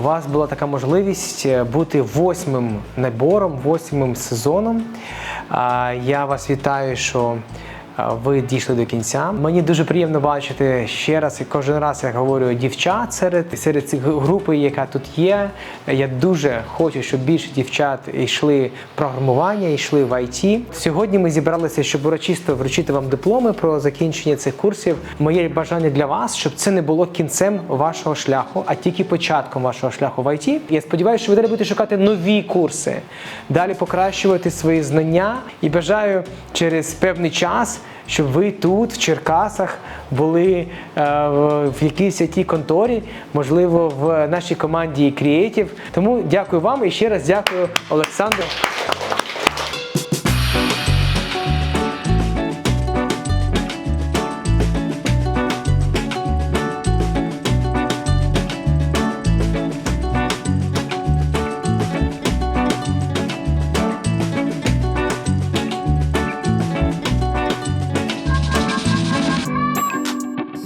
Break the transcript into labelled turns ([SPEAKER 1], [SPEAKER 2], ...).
[SPEAKER 1] вас була така можливість е, бути восьмим набором, восьмим сезоном. Я вас вітаю, що ви дійшли до кінця. Мені дуже приємно бачити ще раз і кожен раз я говорю дівчат серед серед цих групи, яка тут є. Я дуже хочу, щоб більше дівчат йшли в програмування, йшли в IT. Сьогодні ми зібралися, щоб урочисто вручити вам дипломи про закінчення цих курсів. Моє бажання для вас, щоб це не було кінцем вашого шляху, а тільки початком вашого шляху в IT. Я сподіваюся, що ви далі будете шукати нові курси, далі покращувати свої знання і бажаю через певний час. Щоб ви тут, в Черкасах, були е, в- якійсь it конторі, можливо, в нашій команді Creative. Тому дякую вам і ще раз дякую Олександру.